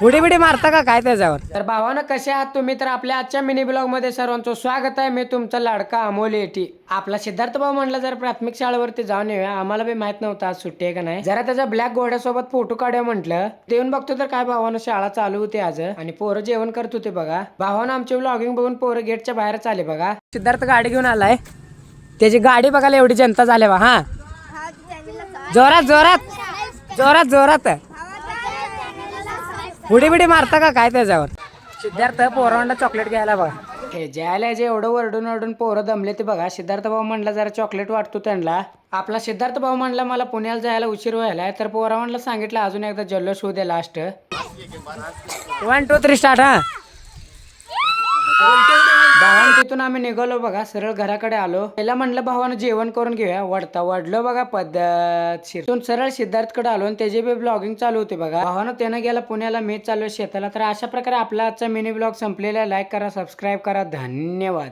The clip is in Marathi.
पुढे बिडी मारता का काय त्याच्यावर? तर भावानं कसे आहात तुम्ही? तर आपल्या आजच्या मिनी ब्लॉगमध्ये सर्वांचं स्वागत आहे. मी तुमचा लाडका अमोल एटी आपला सिद्धार्थ भाऊ म्हणलं जर प्राथमिक शाळेवरती जाऊन येऊया आम्हाला बी माहीत नव्हतं आज सुट्टी आहे का नाही. जरा त्याच्या ब्लॅक घोड्यासोबत फोटो काढूया म्हटलं. ते येऊन बघतो तर काय भावानं शाळा चालू होती आज. आणि पोरं जेवण करत होते बघा. भावानं आमचे ब्लॉगिंग बघून पोरं गेटच्या बाहेरच आले बघा. सिद्धार्थ गाडी घेऊन आलाय. त्याची गाडी बघायला एवढी जनता झाली बा हा. जोरात जोरात. जोरात जोरात. उडी बिडी मारता का? काय त्याच्यावर? सिद्धार्थ पोरांना चॉकलेट घ्यायला बघा. हे ज्याला जे एवढं वरडून वरडून पोरं दमले ते बघा. सिद्धार्थ भाऊ म्हणला जरा चॉकलेट वाटतो त्यांना. आपला सिद्धार्थ भाऊ म्हणला मला पुण्याला जायला उशीर व्हायला तर पोरा म्हणलं सांगितलं अजून एकदा जल्लोष होऊ दे last one two three start हा. तिथून आम्ही निघालो बघा सरळ घराकडे आलो. पहिला म्हणलं भावानं जेवण करून घेऊया. वडता वडलो बघा पद्धत तिथून सरळ सिद्धार्थकडे आलो आणि त्याचे बी ब्लॉगिंग चालू होते बघा भावानं त्यानं गेला पुण्याला मी चालू शेताला. तर अशा प्रकारे आपला आजचा मिनी ब्लॉग संपलेला लाईक करा सबस्क्राईब करा. धन्यवाद.